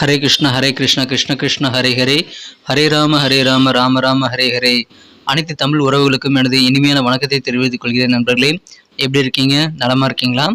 ஹரே கிருஷ்ண ஹரே கிருஷ்ண கிருஷ்ண கிருஷ்ண ஹரே ஹரே. ஹரே ராம ஹரே ராம ராம ராம ஹரே ஹரே. அனைத்து தமிழ் உறவுகளுக்கும் எனது இனிமையான வணக்கத்தை தெரிவித்துக் கொள்கிறேன் நண்பர்களே. எப்படி இருக்கீங்க? நலமா இருக்கீங்களா?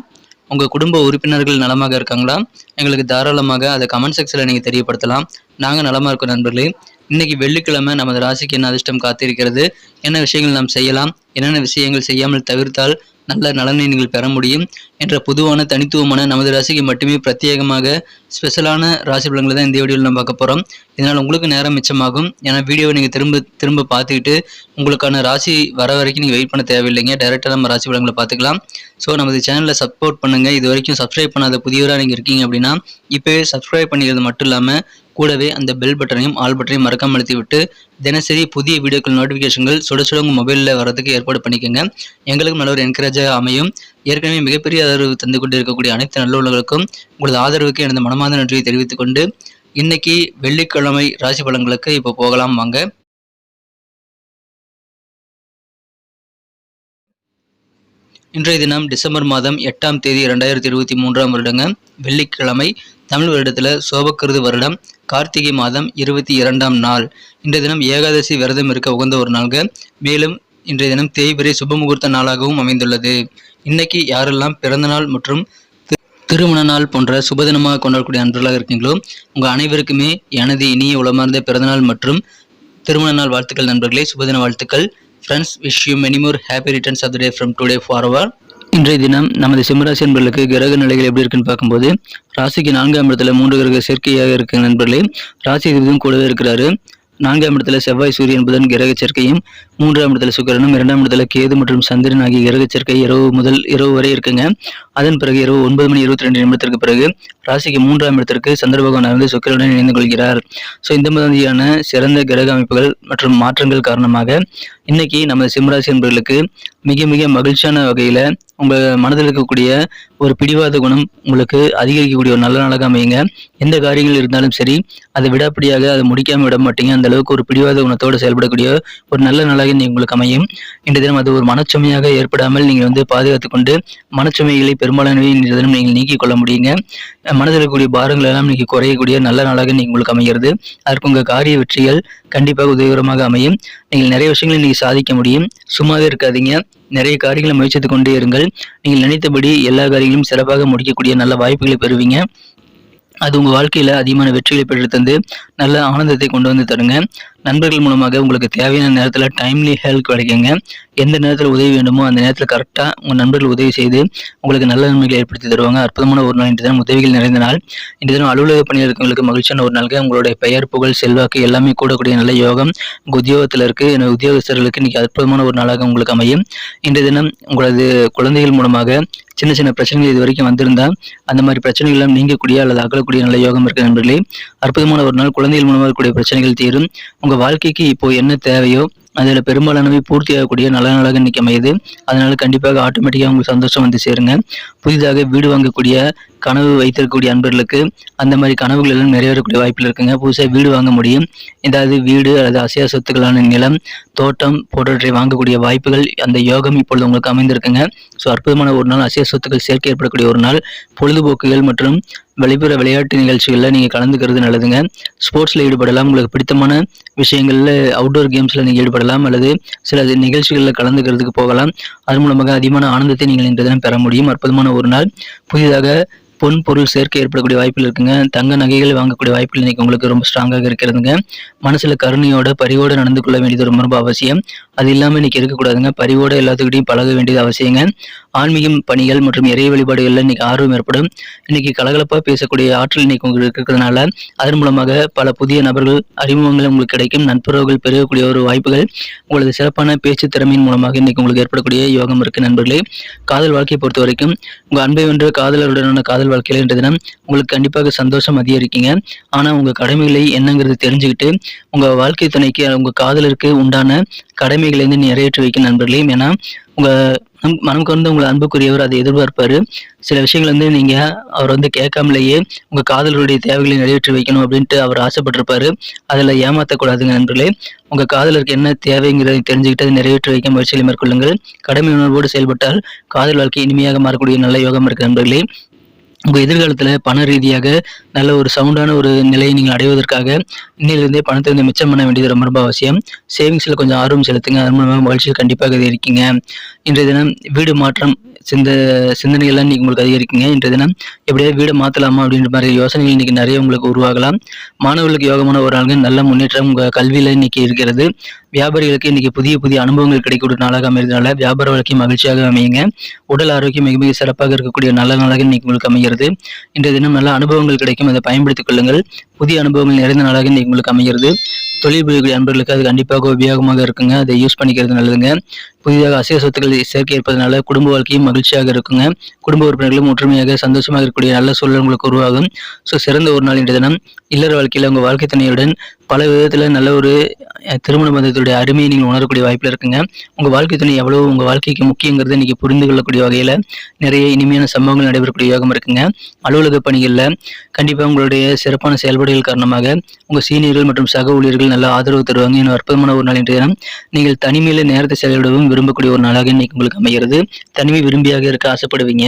உங்கள் குடும்ப உறுப்பினர்கள் நலமாக இருக்காங்களா? எங்களுக்கு தாராளமாக அதை கமெண்ட் செக்ஷனில் நீங்கள் தெரியப்படுத்தலாம். நாங்கள் நலமாக இருக்கோம் நண்பர்களே. இன்னைக்கு வெள்ளிக்கிழமை நமது ராசிக்கு என்ன அதிர்ஷ்டம் காத்திருக்கிறது? என்ன விஷயங்கள் நாம் செய்யலாம்? என்னென்ன விஷயங்கள் செய்யாமல் தவிர்த்தால் நல்ல நலனை நீங்கள் பெற முடியும் என்ற பொதுவான தனித்துவமான நமது ராசிக்கு மட்டுமே பிரத்யேகமாக ஸ்பெஷலான ராசி பலன்களை தான் இந்த வீடியோவில் நம்ம பார்க்க போகிறோம் இதனால் உங்களுக்கு நேரம் மிச்சமாகும். ஏன்னா வீடியோவை நீங்கள் திரும்ப திரும்ப பார்த்துக்கிட்டு உங்களுக்கான ராசி வர வரைக்கும் நீங்கள் வெயிட் பண்ண தேவையில்லைங்க. டைரெக்டாக நம்ம ராசி பலன்களை பார்த்துக்கலாம். ஸோ நமது சேனலில் சப்போர்ட் பண்ணுங்கள் இது வரைக்கும் சப்ஸ்கிரைப் பண்ணாத புதியவராக நீங்கள் இருக்கீங்க அப்படின்னா இப்போவே சப்ஸ்கிரைப் பண்ணிக்கிறது மட்டும் இல்லாமல் கூடவே அந்த பெல் பட்டனையும் ஆல் பட்டனையும் மறக்காம அழுத்திவிட்டு தினசரி புதிய வீடியோக்கள் நோட்டிஃபிகேஷன்கள் சுட சுட உங்கள் மொபைலில் வரதுக்கு ஏற்பாடு பண்ணிக்கோங்க. எங்களுக்கும் நல்ல ஒரு என்கரேஜாக அமையும். ஏற்கனவே மிகப்பெரிய ஆதரவு தந்து கொண்டு இருக்கக்கூடிய அனைத்து நல்லுள்ளவர்களுக்கும் உங்களது ஆதரவுக்கு எனது மனமார்ந்த நன்றியை தெரிவித்துக் கொண்டு இன்னைக்கு வெள்ளிக்கிழமை ராசி பலன்களுக்கு இப்போ போகலாம் வாங்க. இன்றைய தினம் டிசம்பர் மாதம் எட்டாம் தேதி இரண்டாயிரத்தி இருபத்தி மூன்றாம் வருடங்க. வெள்ளிக்கிழமை தமிழ் வருடத்தில் சோபக்கிருது வருடம். கார்த்திகை மாதம் இருபத்தி இரண்டாம் நாள். இன்றைய தினம் ஏகாதசி விரதம் இருக்க உகந்த ஒரு நாள்க. மேலும் இன்றைய தினம் தேய்பிரை சுபமுகூர்த்த நாளாகவும் அமைந்துள்ளது. இன்னைக்கு யாரெல்லாம் பிறந்தநாள் மற்றும் திருமண நாள் போன்ற சுபதினமாக கொண்டாடக்கூடிய அன்பர்களாக இருக்கீங்களோ உங்கள் அனைவருக்குமே எனது இனிய உளமார்ந்த பிறந்தநாள் மற்றும் திருமண நாள் வாழ்த்துக்கள் நண்பர்களே. சுபதின வாழ்த்துக்கள். Friends wish you many more happy returns of the day from today for our இன்றைய தினம் நமது சிம்மராசி நண்பர்களுக்கு கிரக நிலைகள் எப்படி இருக்குன்னு பார்க்கும்போது ராசிக்கு நான்காம் இடத்துல மூன்று கிரக சேர்க்கையாக இருக்க நண்பர்களே ராசி இதுவும் கூடவே இருக்கிறாரு. நான்காம் இடத்துல செவ்வாய் சூரியன் புதன் கிரக சேர்க்கையும் மூன்றாம் இடத்துல சுக்கரனும் இரண்டாம் இடத்துல கேது மற்றும் சந்திரன் ஆகிய கிரக சேர்க்கை இரவு முதல் இரவு வரை இருக்குங்க. அதன் பிறகு இரவு ஒன்பது மணி இருபத்தி ரெண்டு நிமிடத்திற்கு பிறகு ராசிக்கு மூன்றாம் இடத்திற்கு சந்திர பகவான் வந்து சுக்கிரனுடன் இணைந்து கொள்கிறார். ஸோ இந்த மாதிரியான சிறந்த கிரக அமைப்புகள் மற்றும் மாற்றங்கள் காரணமாக இன்னைக்கு நமது சிம்மராசி என்பவர்களுக்கு மிக மிக மகிழ்ச்சியான வகையில் உங்கள் மனதில் இருக்கக்கூடிய ஒரு பிடிவாத குணம் உங்களுக்கு அதிகரிக்கக்கூடிய ஒரு நல்ல நாளாக அமையுங்க. எந்த காரியங்கள் இருந்தாலும் சரி அதை விடாப்பிடியாக அதை முடிக்காமல் விட மாட்டீங்க. அந்த அளவுக்கு ஒரு பிடிவாத குணத்தோடு செயல்படக்கூடிய ஒரு நல்ல நாளாக நீ உங்களுக்கு அமையும். இன்றைய தினம் அது ஒரு மனச்சுமையாக ஏற்படாமல் நீங்கள் வந்து பாதுகாத்து கொண்டு மனச்சுமைகளை பெரும்பாலானவை இன்றைய தினம் நீங்கள் நீக்கிக் கொள்ள முடியுங்க. மனதில் இருக்கக்கூடிய பாரங்கள் எல்லாம் இன்னைக்கு குறையக்கூடிய நல்ல நாளாக நீங்க உங்களுக்கு அமைகிறது. அதற்கு உங்கள் காரிய வெற்றிகள் கண்டிப்பாக உதவிகரமாக அமையும். நீங்கள் நிறைய விஷயங்களை நீங்கள் சாதிக்க முடியும். சும்மாவே இருக்காதீங்க. நிறைய காரியங்களை முயற்சித்துக் கொண்டே இருங்கள். நீங்கள் நினைத்தபடி எல்லா காரியங்களும் சிறப்பாக முடிக்கக்கூடிய நல்ல வாய்ப்புகளை பெறுவீங்க. அது உங்கள் வாழ்க்கையில் அதிகமான வெற்றிகளை பெற்று தந்து நல்ல ஆனந்தத்தை கொண்டு வந்து தருங்க. நண்பர்கள் மூலமாக உங்களுக்கு தேவையான நேரத்தில் டைம்லி ஹெல்ப் கிடைக்குங்க. எந்த நேரத்தில் உதவி வேண்டுமோ அந்த நேரத்தில் கரெக்டாக உங்கள் நண்பர்கள் உதவி செய்து உங்களுக்கு நல்ல நன்மைகளை ஏற்படுத்தி தருவாங்க. அற்புதமான ஒரு நாள் இன்று தினம். உதவிகள் நிறைந்த நாள். இன்று தினம் அலுவலக பணியில் இருக்கவங்களுக்கு மகிழ்ச்சியான ஒரு நாளுக்கு உங்களுடைய பெயர் புகழ் செல்வாக்கு எல்லாமே கூடக்கூடிய நல்ல யோகம். உங்கள் உத்தியோகத்தில் இருக்குது இந்த உத்தியோகஸ்தர்களுக்கு இன்னைக்கு அற்புதமான ஒரு நாளாக உங்களுக்கு அமையும். இன்றைய தினம் உங்களது குழந்தைகள் மூலமாக சின்ன சின்ன பிரச்சனைகள் இது வரைக்கும் வந்திருந்தா அந்த மாதிரி பிரச்சனைகள் எல்லாம் நீங்கக்கூடிய அல்லது அகலக்கூடிய நல்ல யோகம் இருக்கிற நண்பர்களே. அற்புதமான ஒரு நாள். குழந்தைகள் மூலமாக இருக்கக்கூடிய பிரச்சனைகள் தீரும். உங்கள் வாழ்க்கைக்கு இப்போ என்ன தேவையோ அதில் பெரும்பாலானவை பூர்த்தியாகக்கூடிய நல்ல நாளாக இன்னைக்கு அமையுது. அதனால கண்டிப்பாக ஆட்டோமேட்டிக்காக உங்களுக்கு சந்தோஷம் வந்து சேருங்க. புதிதாக வீடு வாங்கக்கூடிய கனவு வைத்திருக்கக்கூடிய அன்பர்களுக்கு அந்த மாதிரி கனவுகள் எல்லாம் நிறைவேறக்கூடிய வாய்ப்பில் இருக்குங்க. புதுசாக வீடு வாங்க முடியும். ஏதாவது வீடு அல்லது அசையா சொத்துக்களான நிலம் தோட்டம் போன்றவற்றை வாங்கக்கூடிய வாய்ப்புகள் அந்த யோகம் இப்பொழுது உங்களுக்கு அமைந்திருக்குங்க. ஸோ அற்புதமான ஒரு நாள் அசையா சொத்துக்கள் சேர்க்கை ஏற்படக்கூடிய ஒரு நாள். பொழுதுபோக்குகள் மற்றும் வெளிப்புற விளையாட்டு நிகழ்ச்சிகளில் நீங்கள் கலந்துக்கிறது நல்லதுங்க. ஸ்போர்ட்ஸில் ஈடுபடலாம். உங்களுக்கு பிடித்தமான விஷயங்களில் அவுட்டோர் கேம்ஸில் நீங்கள் ஈடுபடலாம். அல்லது சில நிகழ்ச்சிகளில் கலந்துக்கிறதுக்கு போகலாம். அதன் மூலமாக அதிகமான ஆனந்தத்தை நீங்கள் இன்று தினம் பெற முடியும். அற்புதமான ஒரு நாள். புதிதாக பொன் பொருள் சேர்க்கை ஏற்படக்கூடிய வாய்ப்புகள் இருக்குங்க. தங்க நகைகள் வாங்கக்கூடிய வாய்ப்புகள் இன்னைக்கு உங்களுக்கு ரொம்ப ஸ்ட்ராங்காக இருக்கிறதுங்க. மனசுல கருணையோட பரிவோட நடந்து கொள்ள வேண்டியது ரொம்ப ரொம்ப அவசியம். அது இல்லாமல் இன்னைக்கு இருக்கக்கூடாதுங்க. பரிவோட எல்லாத்துக்கிட்டையும் பழக வேண்டியது அவசியங்க. ஆன்மீகம் பணிகள் மற்றும் இறை வழிபாடுகளில் இன்னைக்கு ஆர்வம் ஏற்படும். இன்னைக்கு கலகலப்பாக பேசக்கூடிய ஆற்றல் இன்னைக்கு உங்களுக்கு இருக்கிறதுனால அதன் மூலமாக பல புதிய நபர்கள் அறிமுகங்கள் உங்களுக்கு கிடைக்கும். நண்பர்கள் பெருகக்கூடிய ஒரு வாய்ப்புகள். உங்களது சிறப்பான பேச்சு திறமையின் மூலமாக இன்னைக்கு உங்களுக்கு ஏற்படக்கூடிய யோகம் இருக்கு நண்பர்களே. காதல் வாழ்க்கையை பொறுத்த வரைக்கும் உங்க அன்பை வென்ற காதலருடனான காதல் வாழ்க்கையில் இன்றைய தினம் உங்களுக்கு கண்டிப்பாக சந்தோஷம் அதிகரிக்கீங்க. ஆனா உங்க கடமைகளை என்னங்கிறது தெரிஞ்சுக்கிட்டு உங்க வாழ்க்கை துணைக்கு உங்க காதலருக்கு உண்டான கடமைகளை வந்து நிறைவேற்றி வைக்க நண்பர்களே. ஏன்னா உங்க நம்- மனம் கொண்டு உங்களை அன்புக்குரியவர் அதை எதிர்பார்ப்பாரு. சில விஷயங்கள் வந்து நீங்க அவர் வந்து கேட்காமலேயே உங்க காதலருடைய தேவைகளை நிறைவேற்றி வைக்கணும் அப்படின்ட்டு அவர் ஆசைப்பட்டிருப்பாரு. அதுல ஏமாத்தக்கூடாதுங்க நண்பர்களே. உங்க காதலருக்கு என்ன தேவைங்கிறதை தெரிஞ்சுக்கிட்டு அதை நிறைவேற்றி வைக்க முயற்சிகளை மேற்கொள்ளுங்கள். கடமை உணர்வோடு செயல்பட்டால் காதல் வாழ்க்கை இனிமையாக மாறக்கூடிய நல்ல யோகம் இருக்கு நண்பர்களே. உங்கள் எதிர்காலத்தில் பண ரீதியாக நல்ல ஒரு சவுண்டான ஒரு நிலையை நீங்கள் அடைவதற்காக இன்னிலிருந்தே பணத்தை வந்து மிச்சம் பண்ண வேண்டியது ரொம்ப ரொம்ப அவசியம். சேவிங்ஸில் கொஞ்சம் ஆர்வம் செலுத்துங்க. அதன் மூலமாக மகிழ்ச்சியில் கண்டிப்பாக இருக்கீங்க. இன்றைய தினம் வீடு மாற்றம் சிந்த சிந்தனைகள்லாம் இன்னைக்கு உங்களுக்கு அதிகரிக்குங்க. இன்றைய தினம் எப்படியாவது வீடு மாற்றலாமா அப்படின்ற மாதிரி யோசனைகள் இன்னைக்கு நிறைய உங்களுக்கு உருவாகலாம். மாணவர்களுக்கு யோகமான ஒரு நாளுங்க. நல்ல முன்னேற்றம் உங்கள் கல்வியில் இன்னைக்கு இருக்கிறது. வியாபாரிகளுக்கு இன்னைக்கு புதிய புதிய அனுபவங்கள் கிடைக்கக்கூடிய நாளாக அமைகிறதுனால வியாபார வாழ்க்கை மகிழ்ச்சியாக அமையுங்க. உடல் ஆரோக்கியம் மிக மிக சிறப்பாக இருக்கக்கூடிய நல்ல நாளாக இன்னைக்கு உங்களுக்கு அமைகிறது. இன்றைய தினம் நல்ல அனுபவங்கள் கிடைக்கும். அதை பயன்படுத்திக் கொள்ளுங்கள். புதிய அனுபவங்கள் நிறைந்த நாளாக இன்னைக்கு உங்களுக்கு அமைகிறது. தொழில் புரியக்கூடிய அன்பர்களுக்கு அது கண்டிப்பாக உபயோகமாக இருக்குங்க. அதை யூஸ் பண்ணிக்கிறது நல்லதுங்க. புதிதாக அசைய சொத்துக்கள் சேர்க்கை இருப்பதனால குடும்ப வாழ்க்கையும் மகிழ்ச்சியாக இருக்குங்க. குடும்ப உறுப்பினர்களும் ஒற்றுமையாக சந்தோஷமாக இருக்கக்கூடிய நல்ல சூழல் உங்களுக்கு உருவாகும். ஸோ சிறந்த ஒரு நாள் இன்றைய தினம். இல்லற வாழ்க்கையில் உங்கள் வாழ்க்கை துணையுடன் பல விதத்தில் நல்ல ஒரு திருமண பந்தத்துடைய அருமையை நீங்கள் உணரக்கூடிய வாய்ப்பில் இருக்குங்க. உங்கள் வாழ்க்கை துணை எவ்வளோ உங்கள் வாழ்க்கைக்கு முக்கியங்கிறத நீங்கள் புரிந்து கொள்ளக்கூடிய வகையில் நிறைய இனிமையான சம்பவங்கள் நடைபெறக்கூடிய யோகம் இருக்குங்க. அலுவலக பணிகளில் கண்டிப்பாக உங்களுடைய சிறப்பான செயல்பாடுகள் காரணமாக உங்கள் சீனியர்கள் மற்றும் சக ஊழியர்கள் நல்ல ஆதரவு தருவாங்க. இன்னும் அற்புதமான ஒரு நாள் இன்றைய தினம். நீங்கள் தனிமையில் நேரத்தை செலவிடவும் விரும்பக்கூடிய ஒரு நாளாக இன்னைக்கு உங்களுக்கு அமைகிறது. தனிமை விரும்பியாக இருக்க ஆசைப்படுவீங்க.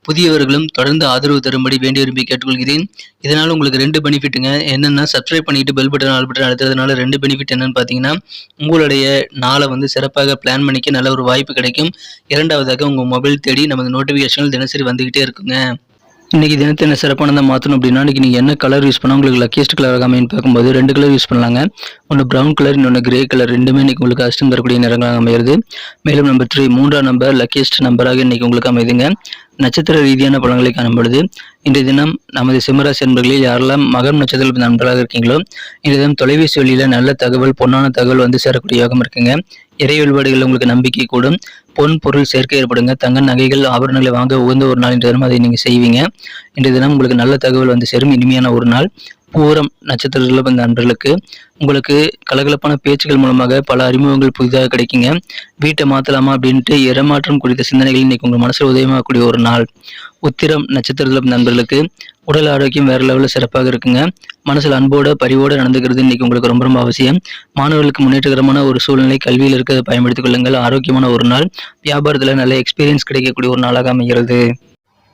புதியவர்களும் தொடர்ந்து ஆதரவு தரும்படி வேண்டி விரும்பி கேட்டுக்கொள்கிறேன். இதனால் உங்களுக்கு ரெண்டு பெனிஃபிட்டுங்க என்னென்னா சப்ஸ்கிரைப் பண்ணிட்டு பெல் பட்டன் ஆல் பட்டன் அழுத்துறதுனால ரெண்டு பெனிஃபிட் என்னன்னு பார்த்தீங்கன்னா உங்களுடைய நாளை வந்து சிறப்பாக பிளான் பண்ணிக்க நல்ல ஒரு வாய்ப்பு கிடைக்கும். இரண்டாவதாக உங்கள் மொபைல் தேடி நமது நோட்டிஃபிகேஷன்கள் தினசரி வந்துக்கிட்டே இருக்குங்க. இன்றைக்கி தினத்தை என்ன சிறப்பானதாக மாற்றணும் அப்படின்னா இன்றைக்கி நீங்கள் என்ன கலர் யூஸ் பண்ணால் உங்களுக்கு லக்கியஸ்ட் கலர் அமைன்னு பார்க்கும்போது ரெண்டு கலர் யூஸ் பண்ணலாங்க. ஒன்று ப்ரௌன் கலர் இன்னொன்று கிரே கலர் ரெண்டுமே இன்றைக்கி உங்களுக்கு அஷ்டம் தரக்கூடிய நிறங்களாக அமையிறது மேலும் நம்பர் த்ரீ மூன்றாம் நம்பர் லக்கியஸ்ட் நம்பராக இன்றைக்கி உங்களுக்கு அமைதுங்க. நட்சத்திர ரீதியான பலன்களை காணப்படுது இன்றைய தினம் நமது சிம்மராசி நண்பர்களில் யாரெல்லாம் மகம் நட்சத்திர நண்பர்களாக இருக்கீங்களோ இன்றைய தினம் தொலைபேசி வழியில் நல்ல தகவல் பொன்னான தகவல் வந்து சேரக்கூடிய யோகம் இருக்குங்க. இறை வழிபாடுகள் உங்களுக்கு நம்பிக்கை கூடும். பொன் பொருள் சேர்க்கை ஏற்படுங்க. தங்க நகைகள் ஆபரணங்களை வாங்க உகந்த ஒரு நாள் இன்றைய தினம் அதை நீங்கள் செய்வீங்க. இன்றைய தினம் உங்களுக்கு நல்ல தகவல் வந்து சேரும். இனிமையான ஒரு நாள். பூரம் நட்சத்திரத்தில் பிறந்த நண்பர்களுக்கு உங்களுக்கு கலகலப்பான பேச்சுகள் மூலமாக பல அறிமுகங்கள் புதிதாக கிடைக்குங்க. வீட்டை மாற்றலாமா அப்படின்ட்டு இடமாற்றம் குறித்த சிந்தனைகள் இன்னைக்கு உங்கள் மனசில் உதயமாகக்கூடிய ஒரு நாள். உத்திரம் நட்சத்திரத்தில் நண்பர்களுக்கு உடல் ஆரோக்கியம் வேற லெவலில் சிறப்பாக இருக்குங்க. மனசில் அன்போட பரிவோடு நடந்துக்கிறது இன்னைக்கு உங்களுக்கு ரொம்ப ரொம்ப அவசியம். மாணவர்களுக்கு முன்னேற்றகரமான ஒரு சூழ்நிலை கல்வியில் இருக்கிறத பயன்படுத்திக் கொள்ளுங்கள். ஆரோக்கியமான ஒரு நாள். வியாபாரத்தில் நல்ல எக்ஸ்பீரியன்ஸ் கிடைக்கக்கூடிய ஒரு நாளாக அமைகிறது.